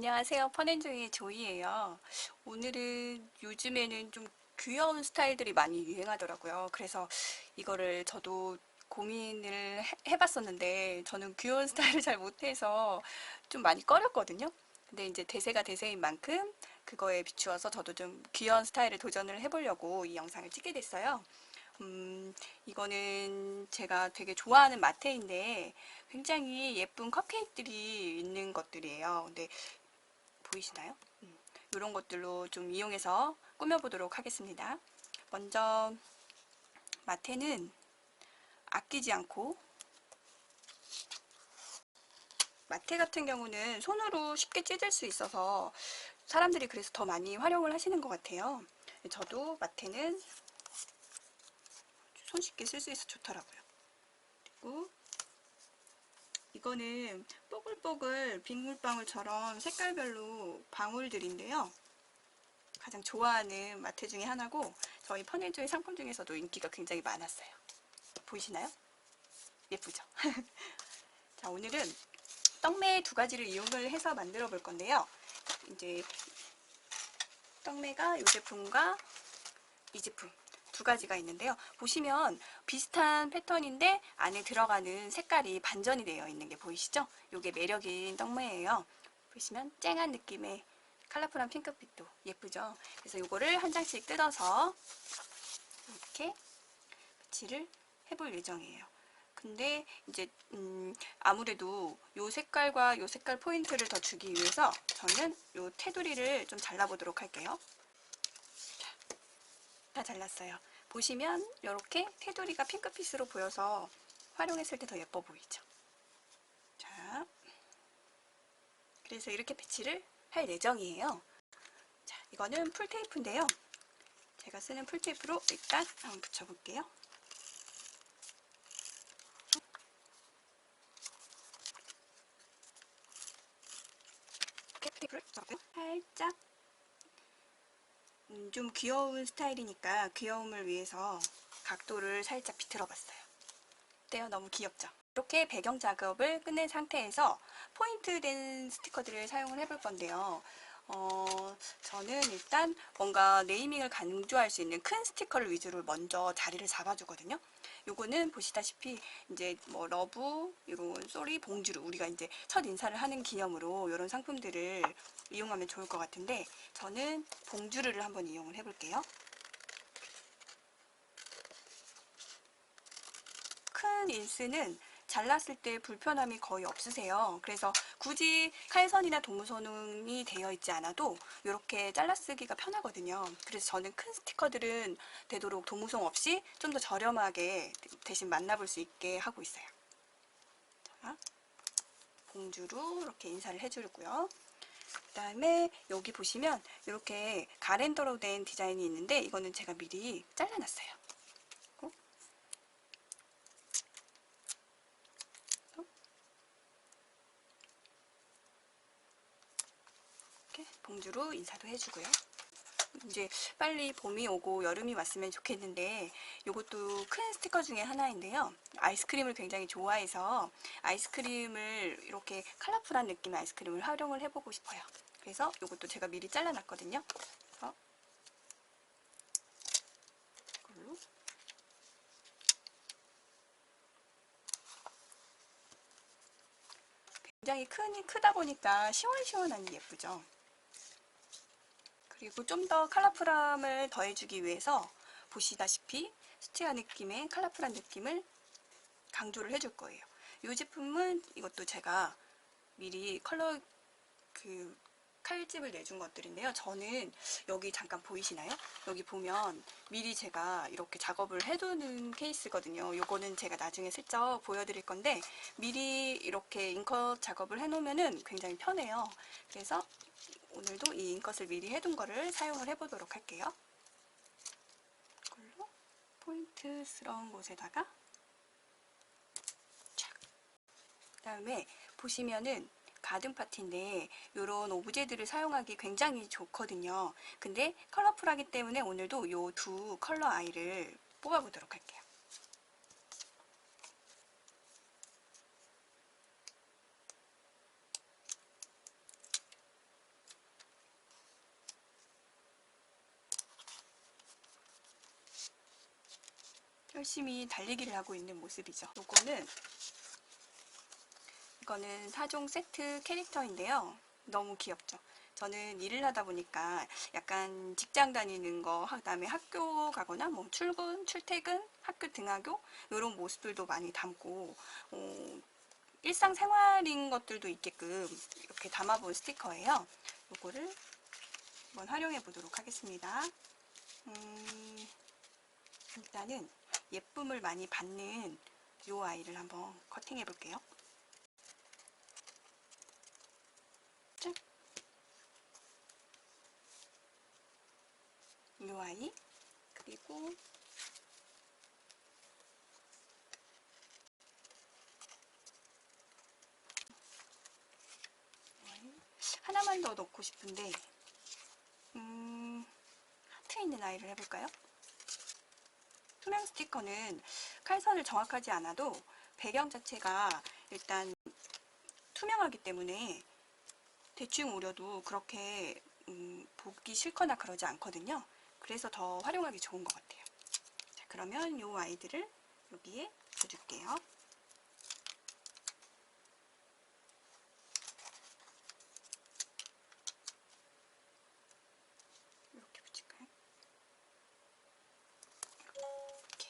안녕하세요. 펀앤조이의 조이예요. 오늘은 요즘에는 좀 귀여운 스타일들이 많이 유행하더라고요. 그래서 이거를 저도 고민을 해- 해봤었는데 저는 귀여운 스타일을 잘 못해서 좀 많이 꺼렸거든요. 근데 이제 대세가 대세인 만큼 그거에 비추어서 저도 좀 귀여운 스타일을 도전을 해보려고 이 영상을 찍게 됐어요. 음, 이거는 제가 되게 좋아하는 마테인데 굉장히 예쁜 컵케이크들이 있는 것들이에요. 근데 보이시나요? 음, 이런 것들로 좀 이용해서 꾸며보도록 하겠습니다. 먼저 마테는 아끼지 않고 마테 같은 경우는 손으로 쉽게 찢을 수 있어서 사람들이 그래서 더 많이 활용을 하시는 것 같아요. 저도 마테는 손쉽게 쓸 수 있어 좋더라고요. 그리고 이거는 뽀글뽀글 빗물방울처럼 색깔별로 방울들인데요. 가장 좋아하는 마테 중에 하나고 저희 퍼넬조의 상품 중에서도 인기가 굉장히 많았어요. 보이시나요? 예쁘죠? 자 오늘은 떡매 두 가지를 이용을 해서 만들어 볼 건데요. 이제 떡매가 이 제품과 이 제품 두 가지가 있는데요. 보시면 비슷한 패턴인데 안에 들어가는 색깔이 반전이 되어 있는 게 보이시죠? 이게 매력인 떡매예요. 보시면 쨍한 느낌의 컬러풀한 핑크빛도 예쁘죠? 그래서 이거를 한 장씩 뜯어서 이렇게 배치를 해볼 예정이에요. 근데 이제 음 아무래도 이 색깔과 이 색깔 포인트를 더 주기 위해서 저는 이 테두리를 좀 잘라보도록 할게요. 다 잘랐어요. 보시면 이렇게 테두리가 핑크빛으로 보여서 활용했을 때 더 예뻐 보이죠. 자, 그래서 이렇게 배치를 할 예정이에요. 자, 이거는 풀테이프인데요. 제가 쓰는 풀테이프로 일단 한번 붙여볼게요. 테이프를. 살짝 음, 좀 귀여운 스타일이니까 귀여움을 위해서 각도를 살짝 비틀어 봤어요. 어때요? 너무 귀엽죠? 이렇게 배경 작업을 끝낸 상태에서 포인트 된 스티커들을 사용을 해볼 건데요. 어, 저는 일단 뭔가 네이밍을 강조할 수 있는 큰 스티커를 위주로 먼저 자리를 잡아주거든요. 요거는 보시다시피 이제 뭐 러브, 이런 쏘리, 봉주루 우리가 이제 첫 인사를 하는 기념으로 이런 상품들을 이용하면 좋을 것 같은데 저는 봉주루를 한번 이용을 해볼게요. 큰 인스는 잘랐을 때 불편함이 거의 없으세요. 그래서 굳이 칼선이나 도무선이 되어 있지 않아도 이렇게 잘라쓰기가 편하거든요. 그래서 저는 큰 스티커들은 되도록 도무송 없이 좀 더 저렴하게 대신 만나볼 수 있게 하고 있어요. 자, 봉주로 이렇게 인사를 해주고요. 그 다음에 여기 보시면 이렇게 가랜더로 된 디자인이 있는데 이거는 제가 미리 잘라놨어요. 봉주로 인사도 해주고요. 이제 빨리 봄이 오고 여름이 왔으면 좋겠는데 이것도 큰 스티커 중에 하나인데요. 아이스크림을 굉장히 좋아해서 아이스크림을 이렇게 컬러풀한 느낌의 아이스크림을 활용을 해보고 싶어요. 그래서 이것도 제가 미리 잘라놨거든요. 그래서 이걸로 굉장히 크니 크다 보니까 시원시원하니 예쁘죠. 그리고 좀 더 컬러풀함을 더해주기 위해서 보시다시피 스티어 느낌의 컬러풀한 느낌을 강조를 해줄 거예요. 이 제품은 이것도 제가 미리 컬러 그 칼집을 내준 것들인데요. 저는 여기 잠깐 보이시나요? 여기 보면 미리 제가 이렇게 작업을 해두는 케이스거든요. 요거는 제가 나중에 슬쩍 보여드릴 건데 미리 이렇게 인컷 작업을 해놓으면 굉장히 편해요. 그래서 오늘도 이 인컷을 미리 해둔 거를 사용을 해보도록 할게요. 이걸로 포인트스러운 곳에다가 그 다음에 보시면은 가든 파티인데 이런 오브제들을 사용하기 굉장히 좋거든요. 근데 컬러풀하기 때문에 오늘도 이 두 컬러 아이를 뽑아보도록 할게요. 열심히 달리기를 하고 있는 모습이죠. 요거는 이거는 4종 세트 캐릭터인데요. 너무 귀엽죠. 저는 일을 하다 보니까 약간 직장 다니는 거, 그다음에 학교 가거나 뭐 출근, 출퇴근, 학교 등하교 이런 모습들도 많이 담고 어, 일상생활인 것들도 있게끔 이렇게 담아본 스티커예요. 요거를 한번 활용해 보도록 하겠습니다. 음, 일단은 예쁨을 많이 받는 이 아이를 한번 커팅해 볼게요. 이 아이 그리고 하나만 더 넣고 싶은데 음, 하트 있는 아이를 해볼까요? 투명 스티커는 칼선을 정확하지 않아도 배경 자체가 일단 투명하기 때문에 대충 오려도 그렇게 음, 보기 싫거나 그러지 않거든요. 그래서 더 활용하기 좋은 것 같아요. 자, 그러면 이 아이들을 여기에 붙여줄게요. 이렇게 붙일까요? 이렇게.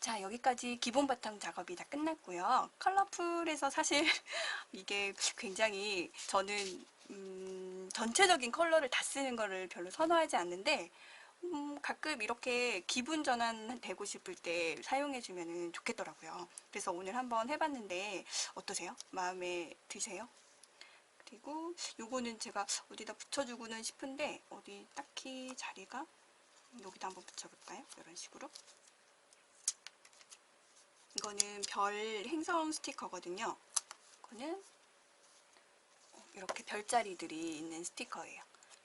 자, 여기까지 기본 바탕 작업이 다 끝났고요. 컬러풀에서 사실 이게 굉장히 저는 음, 전체적인 컬러를 다 쓰는 거를 별로 선호하지 않는데 음, 가끔 이렇게 기분 전환 되고 싶을 때 사용해주면 좋겠더라고요. 그래서 오늘 한번 해봤는데 어떠세요? 마음에 드세요? 그리고 요거는 제가 어디다 붙여주고는 싶은데 어디 딱히 자리가 여기다 한번 붙여볼까요? 이런 식으로 이거는 별 행성 스티커거든요. 이거는 이렇게 별자리들이 있는 스티커예요.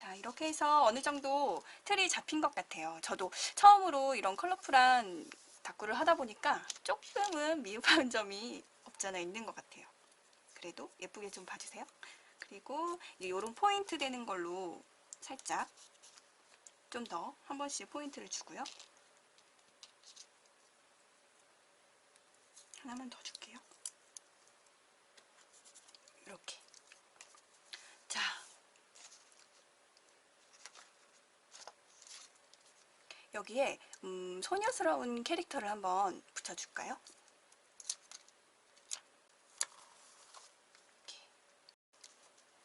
자, 이렇게 해서 어느 정도 틀이 잡힌 것 같아요. 저도 처음으로 이런 컬러풀한 다꾸를 하다 보니까 조금은 미흡한 점이 없잖아 있는 것 같아요. 그래도 예쁘게 좀 봐주세요. 그리고 이런 포인트 되는 걸로 살짝 좀 더 한 번씩 포인트를 주고요. 하나만 더 줄게요. 이렇게. 자. 여기에 음, 소녀스러운 캐릭터를 한번 붙여줄까요? 이렇게.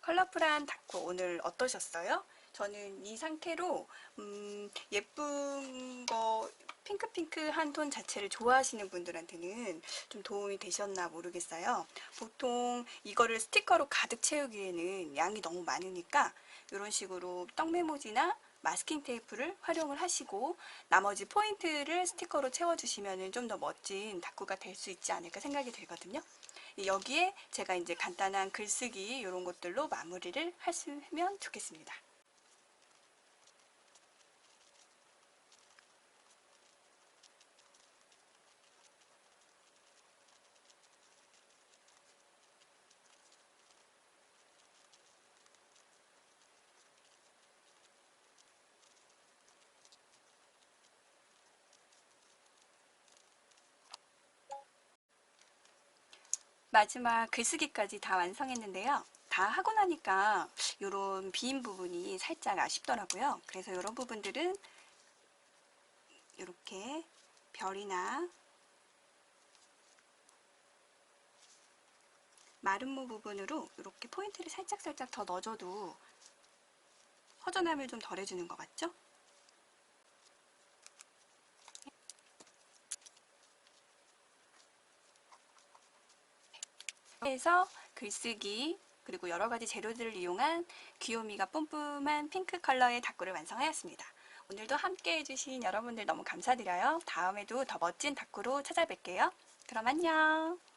컬러풀한 다쿠 오늘 어떠셨어요? 저는 이 상태로 음, 예쁜 거 핑크핑크한 톤 자체를 좋아하시는 분들한테는 좀 도움이 되셨나 모르겠어요. 보통 이거를 스티커로 가득 채우기에는 양이 너무 많으니까 이런 식으로 떡메모지나 마스킹 테이프를 활용을 하시고 나머지 포인트를 스티커로 채워주시면 좀 더 멋진 다꾸가 될 수 있지 않을까 생각이 들거든요. 여기에 제가 이제 간단한 글쓰기 이런 것들로 마무리를 하시면 좋겠습니다. 마지막 글쓰기까지 다 완성했는데요. 다 하고 나니까 이런 빈 부분이 살짝 아쉽더라고요. 그래서 이런 부분들은 이렇게 별이나 마름모 부분으로 이렇게 포인트를 살짝살짝 더 넣어줘도 허전함을 좀 덜해주는 것 같죠? 해서 글쓰기 그리고 여러 가지 재료들을 이용한 귀요미가 뿜뿜한 핑크 컬러의 다꾸를 완성하였습니다. 오늘도 함께 해주신 여러분들 너무 감사드려요. 다음에도 더 멋진 다꾸로 찾아뵐게요. 그럼 안녕.